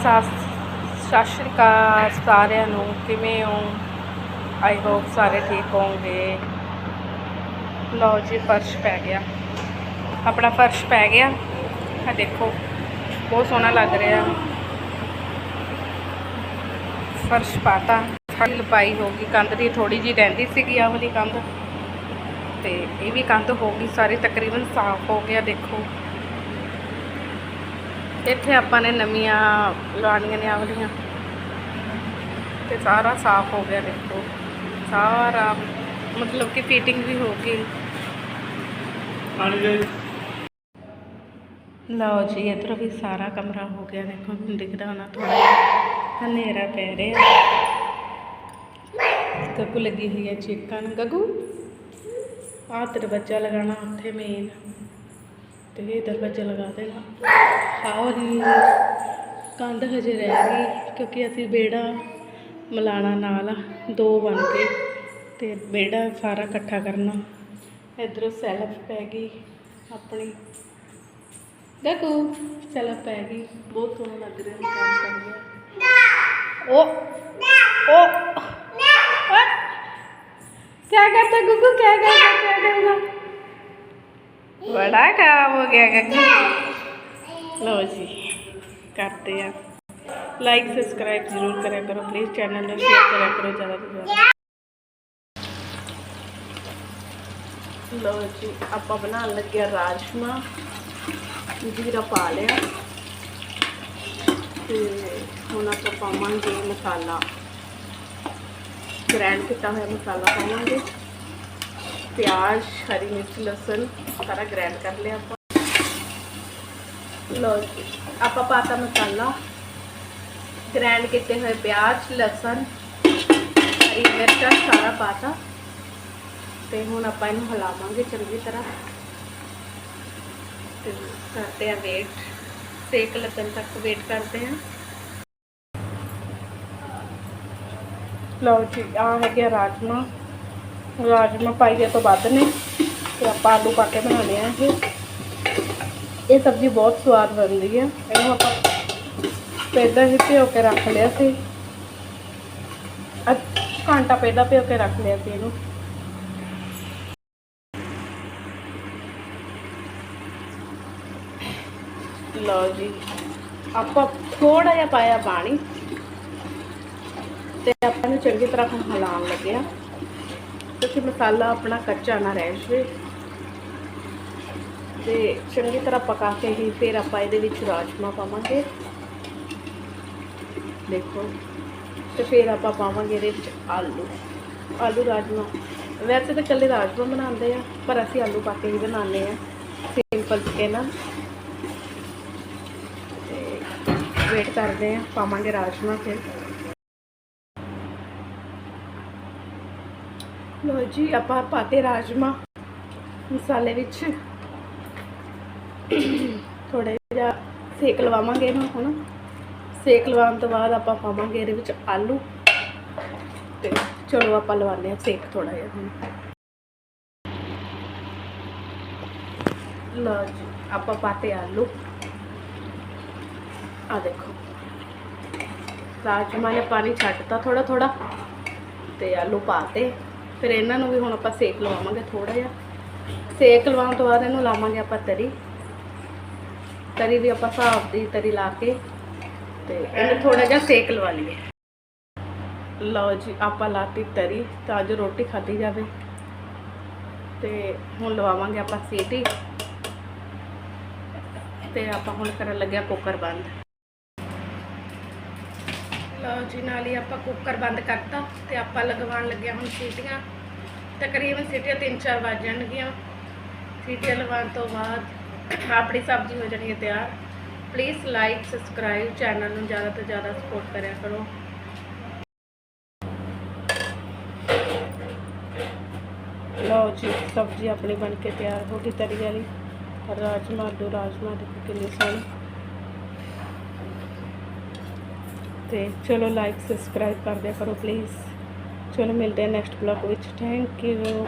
ਸਤਿ ਸਤਿ ਸ਼੍ਰੀ ਅਕਾਲ ਸਾਰਿਆਂ ਨੂੰ, ਕਿਵੇਂ ਹੋ? ਆਈ ਹੋਪ ਸਾਰੇ ਠੀਕ ਹੋਵੋਗੇ। ਲਓ ਜੀ, ਫਰਸ਼ ਪੈ ਗਿਆ। ਆਪਣਾ ਫਰਸ਼ ਪੈ ਗਿਆ। ਆ ਦੇਖੋ, ਬਹੁਤ ਸੋਹਣਾ ਲੱਗ ਰਿਹਾ। ਫਰਸ਼ ਪਾਤਾ। ਸਾਡੀ ਲਪਾਈ ਹੋ ਗਈ ਕੰਧ ਦੀ ਥੋੜੀ ਜੀ ਰਹਿੰਦੀ ਸੀਗੀ ਆ ਵਾਲੀ ਕੰਧ। ਤੇ ਇਹ ਵੀ ਕੰਧ ਹੋ ਗਈ। ਸਾਰੇ ਤਕਰੀਬਨ ਸਾਫ਼ ਹੋ ਗਿਆ, ਦੇਖੋ। ਇੱਥੇ ਆਪਾਂ ਨੇ ਨਵੀਆਂ ਲਾਉਣੀਆਂ ਨੇ ਆਹ ਤੇ ਸਾਰਾ ਸਾਫ਼ ਹੋ ਗਿਆ ਦੇਖੋ। ਸਾਰਾ ਮਤਲਬ ਕਿ ਫਿਟਿੰਗ ਵੀ ਹੋ ਗਈ। ਲਓ ਜੀ, ਇੱਧਰ ਵੀ ਸਾਰਾ ਕਮਰਾ ਹੋ ਗਿਆ। ਦੇਖੋ, ਹੁਣ ਦਿਖਦਾ ਹੋਣਾ ਥੋੜਾ ਹਨੇਰਾ ਪੈ ਰਿਹਾ। ਗੱਗੂ ਲੱਗੀ ਹੋਈ ਹੈ ਚੀਕਣ ਗੱਗੂ, ਆਹ ਦਰਵਾਜ਼ਾ ਲਗਾਉਣਾ ਉੱਥੇ ਮੇਨ ਤੇ ਇਹ ਦਰਵਾਜ਼ਾ ਲਗਾ ਦੇਣਾ ਹੌਲੀ ਕੰਧ ਹਜੇ ਰਹਿ ਗਈ ਕਿਉਂਕਿ ਅਸੀਂ ਬੇੜਾ ਮਲਾਣਾ ਨਾਲ ਆ, ਦੋ ਬਣ ਕੇ ਤੇ ਬੇੜਾ ਸਾਰਾ ਇਕੱਠਾ ਕਰਨਾ ਇਧਰੋਂ ਸੈਲਫ ਪੈ ਗਈ ਆਪਣੀ ਦੇਖੋ ਸੈਲਫ ਪੈ ਗਈ ਬਹੁਤ ਸੋਹਣਾ ਲੱਗ ਰਿਹਾ ਹੈ ਕੰਮ ਕਰ ਰਿਹਾ ओ ओ क्या करता गुगू क्या करता क्या करता बड़ा काम हो गया गग्गू लो जी करते हैं ਲਾਈਕ ਸਬਸਕ੍ਰਾਈਬ ਜ਼ਰੂਰ ਕਰਿਆ ਕਰੋ ਪਲੀਜ਼ ਚੈਨਲ ਨੂੰ ਸ਼ੇਅਰ ਕਰਿਆ ਕਰੋ ਜ਼ਿਆਦਾ ਤੋਂ ਜ਼ਿਆਦਾ ਲੋ ਜੀ ਆਪਾਂ ਬਣਾਉਣ ਲੱਗਿਆ ਰਾਜਮਾ ਜੀਰਾ ਪਾ ਲਿਆ ਤੇ ਹੁਣ ਆਪਾਂ ਪਾਵਾਂਗੇ ਮਸਾਲਾ ਗ੍ਰੈਂਡ ਕੀਤਾ ਹੋਇਆ ਮਸਾਲਾ ਪਾਵਾਂਗੇ ਪਿਆਜ਼, ਹਰੀ ਮਿਰਚ, ਲਸਣ, ਸਾਰਾ ਗ੍ਰੈਂਡ ਕਰ ਲਿਆ ਆਪਾਂ। ਲੋ ਜੀ, ਆਪਾਂ ਪਾਤਾ ਮਸਾਲਾ। ਗ੍ਰੈਂਡ ਕੀਤੇ ਹੋਏ ਪਿਆਜ਼, ਲਸਣ, ਹਰੀ ਮਿਰਚਾਂ, ਸਾਰਾ ਪਾਤਾ। ਤੇ ਹੁਣ ਆਪਾਂ ਇਹਨੂੰ ਹਿਲਾਵਾਂਗੇ ਚੰਗੀ ਤਰ੍ਹਾਂ। ਤੇ ਕਰਦੇ ਆ ਵੇਟ ਸੇਕ ਲੱਗਣ ਤੱਕ ਵੇਟ ਕਰਦੇ ਆ ਲਓ ਜੀ ਆ ਹੈਗੇ ਰਾਜਮਾ ਰਾਜਮਾ ਪਾਈਏ ਤੋਂ ਵੱਧ ਨੇ ਤੇ ਆਪਾਂ ਆਲੂ ਪਾ ਕੇ ਬਣਾਉਣੇ ਆ ਇਹ। ਇਹ ਸਬਜ਼ੀ ਬਹੁਤ ਸਵਾਦ ਬਣਦੀ ਹੈ ਇਹਨੂੰ ਆਪਾਂ ਪੈਦਾ ਹੀ ਭਿਓ ਕੇ ਰੱਖ ਲਿਆ ਸੀ। ਘੰਟਾ ਪੈਦਾ ਭਿਓ ਕੇ ਰੱਖ ਲਿਆ ਸੀ ਇਹਨੂੰ। ਲਓ ਜੀ, ਆਪਾਂ ਥੋੜਾ ਜਿਹਾ ਪਾਇਆ ਪਾਣੀ। ਤੇ ਆਪਾਂ ਨੂੰ ਚੰਗੀ ਤਰ੍ਹਾਂ ਹਿਲਾਉਣ ਲੱਗਿਆ ਕਿਉਂਕਿ ਮਸਾਲਾ ਆਪਣਾ ਕੱਚਾ ਨਾ ਰਹਿ ਜਾਵੇ। ਤੇ ਚੰਗੀ ਤਰ੍ਹਾਂ ਪਕਾ ਕੇ ਹੀ ਫਿਰ ਆਪਾਂ ਇਹਦੇ ਵਿੱਚ ਰਾਜਮਾ ਪਾਵਾਂਗੇ। ਦੇਖੋ, ਤੇ ਫਿਰ ਆਪਾਂ ਪਾਵਾਂਗੇ ਇਹਦੇ ਵਿੱਚ ਆਲੂ। ਆਲੂ ਰਾਜਮਾ। ਵੈਸੇ ਤਾਂ ਇਕੱਲੇ ਰਾਜਮਾ ਬਣਾਉਂਦੇ ਆ, ਪਰ ਅਸੀਂ ਆਲੂ ਪਾ ਕੇ ਹੀ ਬਣਾਉਂਦੇ ਆ। ਸਿੰਪਲ ਕੇ ਨਾ। ਤੇ ਵੇਟ ਕਰਦੇ ਆ, ਪਾਵਾਂਗੇ ਰਾਜਮਾ ਫਿਰ। ਲੋ ਜੀ, ਆਪਾਂ ਪਾਤੇ ਰਾਜਮਾ ਮਸਾਲੇ ਵਿੱਚ। ਥੋੜਾ ਜਿਹਾ ਸੇਕ ਲਵਾਵਾਂਗੇ ਇਹਨੂੰ ਹੁਣ। ਸੇਕ ਲਵਾਉਣ ਤੋਂ ਬਾਅਦ ਆਪਾਂ ਪਾਵਾਂਗੇ ਇਹਦੇ ਵਿੱਚ ਆਲੂ। ਤੇ ਚਲੋ ਆਪਾਂ ਲਵਾਉਂਦੇ ਹਾਂ ਸੇਕ ਥੋੜਾ ਜਿਹਾ ਹੁਣ। ਲਓ ਜੀ, ਆਪਾਂ ਪਾਤੇ ਆਲੂ। ਆ ਦੇਖੋ। ਰਾਜਮਾ ਨੇ ਪਾਣੀ ਛੱਡਤਾ ਥੋੜਾ ਥੋੜਾ ਤੇ ਆਲੂ ਪਾਤੇ। ਫਿਰ ਇਹਨਾਂ ਨੂੰ ਵੀ ਹੁਣ ਆਪਾਂ ਸੇਕ ਲਵਾਵਾਂਗੇ ਥੋੜਾ ਜਿਹਾ। ਸੇਕ ਲਵਾਉਣ ਤੋਂ ਬਾਅਦ ਇਹਨੂੰ ਲਾਵਾਂਗੇ ਆਪਾਂ ਤਰੀ। ਤਰੀ ਵੀ ਆਪਾਂ ਹਿਸਾਬ ਦੀ ਤਰੀ ਲਾ ਕੇ ਤੇ ਇਹਨੂੰ ਥੋੜਾ ਜਿਹਾ ਸੇਕ ਲਵਾ ਲਈਏ। ਲਓ ਜੀ, ਆਪਾਂ ਲਾਤੀ ਤਰੀ ਤਾਂ ਜੋ ਰੋਟੀ ਖਾਧੀ ਜਾਵੇ। ਤੇ ਹੁਣ ਲਵਾਵਾਂਗੇ ਆਪਾਂ ਸੀਟੀ। ਤੇ ਆਪਾਂ ਹੁਣ ਕਰਨ ਲੱਗਿਆ ਕੁੱਕਰ ਬੰਦ। ਲਓ ਜੀ, ਨਾਲ ਹੀ ਆਪਾਂ ਕੁੱਕਰ ਬੰਦ ਕਰਤਾ ਤੇ ਆਪਾਂ ਲਗਵਾਉਣ ਲੱਗਿਆ ਹੁਣ ਸੀਟੀਆਂ। ਤਕਰੀਬਨ ਸੀਟੀਆਂ ਤਿੰਨ ਚਾਰ ਵੱਜ ਜਾਣਗੀਆਂ। ਸੀਟੀਆਂ ਲਵਾਉਣ ਤੋਂ ਬਾਅਦ ਆਪਣੀ ਸਬਜ਼ੀ ਹੋ ਜਾਣੀ ਹੈ ਤਿਆਰ। ਪਲੀਜ਼ ਲਾਈਕ ਸਬਸਕ੍ਰਾਈਬ ਚੈਨਲ ਨੂੰ ਜ਼ਿਆਦਾ ਤੋਂ ਜ਼ਿਆਦਾ ਸਪੋਰਟ ਕਰਿਆ ਕਰੋ। ਲਓ ਜੀ, ਸਬਜ਼ੀ ਆਪਣੀ ਬਣ ਕੇ ਤਿਆਰ ਹੋ ਗਈ ਤਰੀ ਵਾਲੀ। ਰਾਜਮਾ ਆਲੂ ਰਾਜਮਾ ਦੇਖੋ ਕਿੰਨੇ ਸੋਹਣੇ। ਤੇ ਚਲੋ ਲਾਈਕ ਸਬਸਕ੍ਰਾਈਬ ਕਰ ਕਰੋ ਪਲੀਜ਼ ਚਲੋ ਮਿਲਦੇ ਹਾਂ ਨੈਕਸਟ ਬਲੌਗ ਵਿੱਚ। Thank you